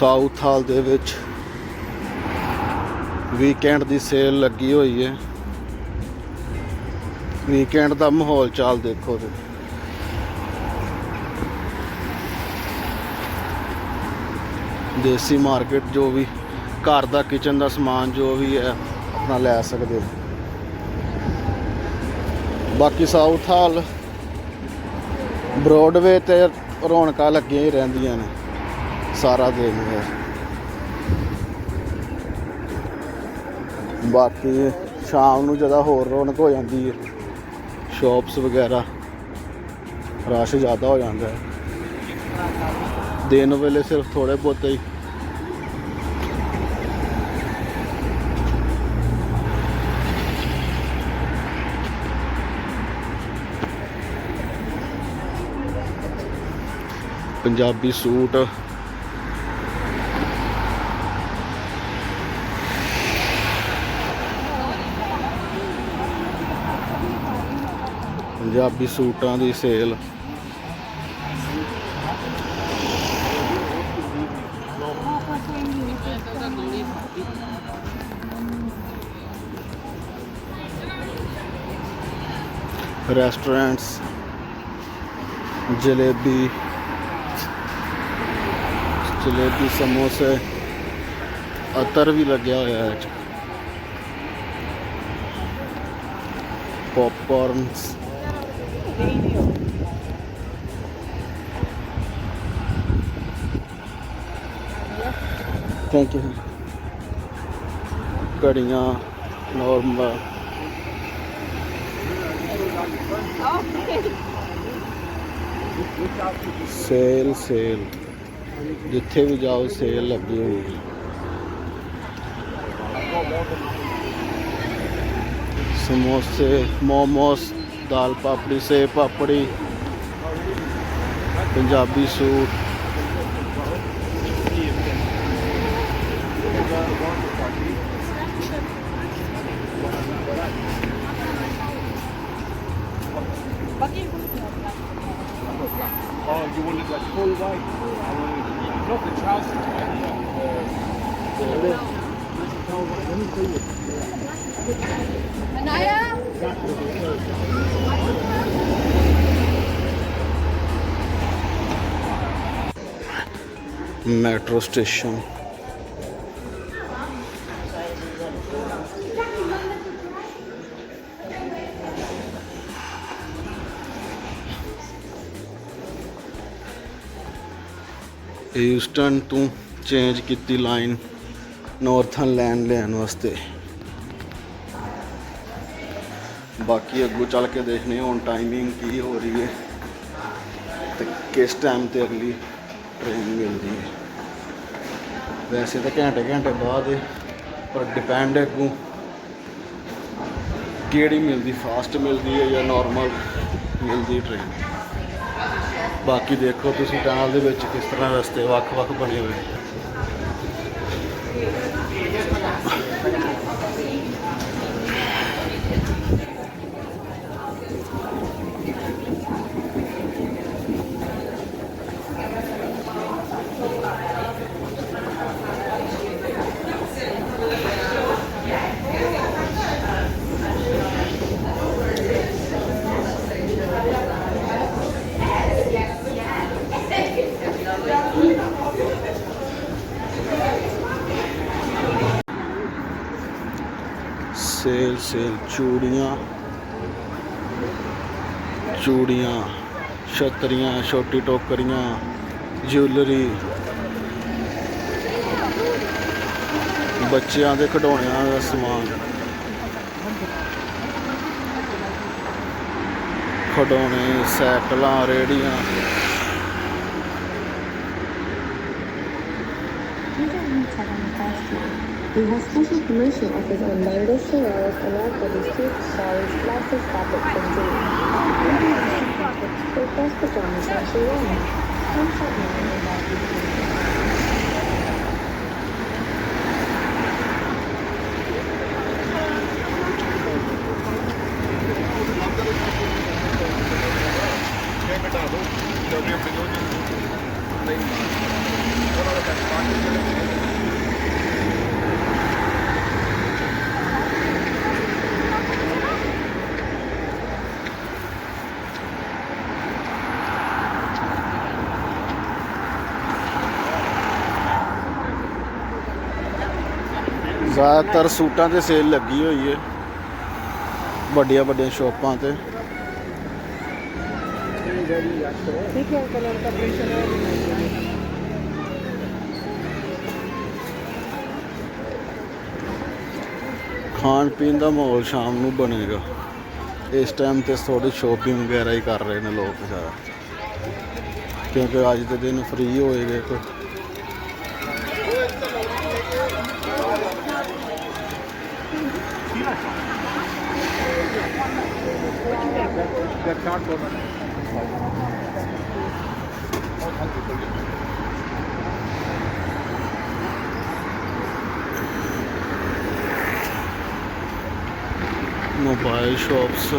South ਹਾਲ ਦੇ ਵਿੱਚ weekend ਦੀ sale ਲੱਗੀ ਹੋਈ ਹੈ। ਵੀਕਐਂਡ ਦਾ ਮਾਹੌਲ ਚਾਲ ਦੇਖੋ ਤੇ। ਦੇਸੀ ਮਾਰਕੀਟ ਜੋ ਵੀ, ਘਰ ਦਾ ਕਿਚਨ ਦਾ ਸਮਾਨ ਜੋ ਵੀ ਹੈ, ਆਪਣਾ ਲੈ ਸਕਦੇ ਹੋ। ਬਾਕੀ ਸਾਊਥ ਹਾਲ ਬ੍ਰੋਡਵੇ ਤੇ ਰੌਣਕਾਂ ਲੱਗੀਆਂ ਹੀ ਰਹਿੰਦੀਆਂ ਨੇ। ਸਾਰਾ ਦਿਨ ਹੈ ਬਾਕੀ ਸ਼ਾਮ ਨੂੰ ਜਦੋਂ ਹੋਰ ਰੌਣਕ ਹੋ ਜਾਂਦੀ ਹੈ ਸ਼ਾਪਸ ਵਗੈਰਾ, ਰਸ਼ ਜ਼ਿਆਦਾ ਹੋ ਜਾਂਦਾ ਹੈ। ਦਿਨ ਵੇਲੇ ਸਿਰਫ ਥੋੜੇ ਬਹੁਤੇ ਹੀ। ਪੰਜਾਬੀ ਸੂਟ ਪੰਜਾਬੀ ਸੂਟਾਂ ਦੀ ਸੇਲ। ਰੈਸਟੋਰੈਂਟਸ ਜਲੇਬੀ ਜਲੇਬੀ ਸਮੋਸੇ ਅਤਰ ਵੀ ਲੱਗਿਆ ਹੋਇਆ ਹੈ ਪੌਪਕੌਰਨਸ ਥੈਂਕ ਯੂ ਕੜੀਆਂ ਨਾਰਮਲ ਸੇਲ ਸੇਲ ਜਿੱਥੇ ਵੀ ਜਾਓ ਸੇਲ ਲੱਗੀ ਹੋਈ ਹੈ ਸਮੋਸੇ ਮੋਮੋਸ ਦਾਲ ਪਾਪੜੀ ਸੇ ਪਾਪੜੀ Punjabi suit Oh, you wanted like full white? I wanted, not the trousers, right? Uh, Anaya? Metro station Houston ਤੋਂ ਚੇਂਜ ਕੀਤੀ ਲਾਈਨ ਨਾਰਥਨ ਲੈਂਡ ਲੈਣ ਵਾਸਤੇ ਬਾਕੀ ਅੱਗੋਂ ਚੱਲ ਕੇ ਦੇਖਨੇ ਹੁਣ ਟਾਈਮਿੰਗ ਕੀ ਹੋ ਰਹੀ ਹੈ ਤੇ ਕਿਸ ਟਾਈਮ ਤੇ ਅਗਲੀ ਟ੍ਰੇਨ ਮਿਲਦੀ ਹੈ। ਵੈਸੇ ਤਾਂ ਘੰਟੇ ਘੰਟੇ ਬਾਅਦ ਹੈ, ਪਰ ਡਿਪੈਂਡ ਹੈ ਅੱਗੋਂ ਕਿਹੜੀ ਮਿਲਦੀ ਫਾਸਟ ਮਿਲਦੀ ਹੈ ਜਾਂ ਨਾਰਮਲ ਮਿਲਦੀ ਟ੍ਰੇਨ ਬਾਕੀ ਦੇਖੋ ਤੁਸੀਂ ਟਨਲ ਦੇ ਵਿੱਚ ਕਿਸ ਤਰ੍ਹਾਂ ਰਸਤੇ ਵੱਖ-ਵੱਖ ਬਣੇ ਹੋਏ। ਸੇਲ ਸੇਲ ਚੂੜੀਆਂ। ਚੂੜੀਆਂ, ਛਤਰੀਆਂ, ਛੋਟੀ ਟੋਕਰੀਆਂ ਜਿਊਲਰੀ ਬੱਚਿਆਂ ਦੇ ਖਿਡੌਣਿਆਂ ਦਾ ਸਮਾਨ। ਖਿਡੌਣੇ, ਸਾਈਕਲਾਂ ਰੇੜੀਆਂ He has special commercial offers on bundles, showers, and alcohol, suits, showers, classes, fabric printing. For best pajamas and showers. Come shop now and invite you ये मिटा दो जब ये मिलो ਜ਼ਿਆਦਾਤਰ ਸੂਟਾਂ ਤੇ ਸੇਲ ਲੱਗੀ ਹੋਈ ਹੈ ਵੱਡੀਆਂ ਵੱਡੀਆਂ ਸ਼ਾਪਾਂ ਤੇ ठीक है कलर का प्रेशर है ਖਾਣ ਪੀਣ ਦਾ ਮਾਹੌਲ ਸ਼ਾਮ ਨੂੰ ਬਣੇਗਾ ਇਸ ਟਾਈਮ ਤੇ ਥੋੜੀ ਸ਼ੋਪਿੰਗ ਵਗੈਰਾ ਹੀ ਕਰ ਰਹੇ ਨੇ ਲੋਕ ਜ਼ਿਆਦਾ ਕਿਉਂਕਿ ਅੱਜ ਦੇ ਦਿਨ ਫ੍ਰੀ ਹੋਏਗੇ ਕੋਈ The chart for mobile shops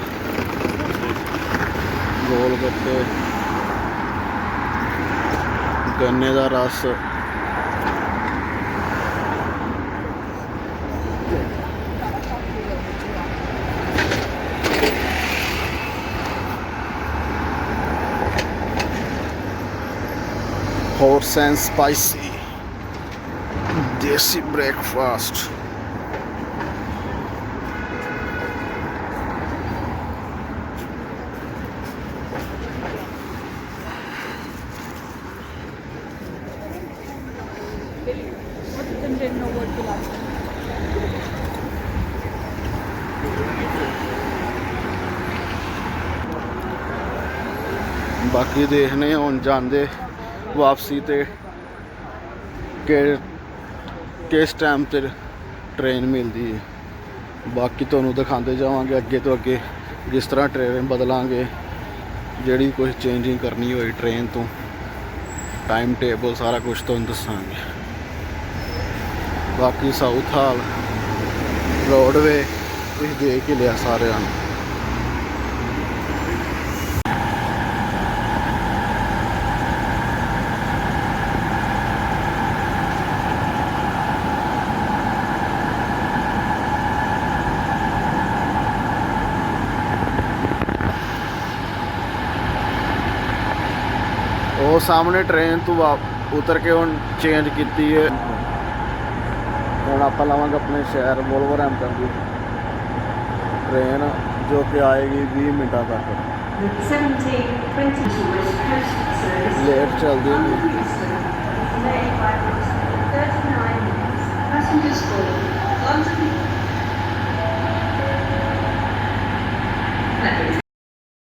ਗੋਲ ਗੱਪੇ ਗੰਨੇ ਦਾ ਰਸ hot and spicy. Desi breakfast ਬਾਕੀ ਦੇਖਨੇ ਹੁਣ ਜਾਂਦੇ ਵਾਪਸੀ ਤੇ ਕਿ ਕਿਸ ਟਾਈਮ ਤੇ ਟ੍ਰੇਨ ਮਿਲਦੀ ਹੈ। ਬਾਕੀ ਤੁਹਾਨੂੰ ਦਿਖਾਉਂਦੇ ਜਾਵਾਂਗੇ ਅੱਗੇ ਤੋਂ ਅੱਗੇ ਜਿਸ ਤਰ੍ਹਾਂ ਟ੍ਰੇਨ ਬਦਲਾਂਗੇ, ਜਿਹੜੀ ਕੁਝ ਚੇਂਜਿੰਗ ਕਰਨੀ ਹੋਈ ਟ੍ਰੇਨ ਤੋਂ। ਟਾਈਮ ਟੇਬਲ ਸਾਰਾ ਕੁਝ ਤੁਹਾਨੂੰ ਦੱਸਾਂਗੇ। ਬਾਕੀ ਸਾਊਥ ਹਾਲ ਰੋਡਵੇ ਤੁਸੀਂ ਦੇਖ ਹੀ ਲਿਆ ਸਾਰਿਆਂ ਨੂੰ। ਸਾਹਮਣੇ ਟ੍ਰੇਨ ਤੋਂ ਉਤਰ ਕੇ ਹੁਣ ਚੇਂਜ ਕੀਤੀ ਹੈ। ਹੁਣ ਆਪਾਂ ਲਾਵਾਂਗੇ ਆਪਣੇ ਸ਼ਹਿਰ ਵੋਲਵਰਹੈਂਪਟਨ ਦੀ ਟ੍ਰੇਨ ਜੋ ਕਿ ਆਏਗੀ 20 ਮਿੰਟਾਂ ਤੱਕ। ਲੇਟ ਚੱਲਦੀ ਹੈ।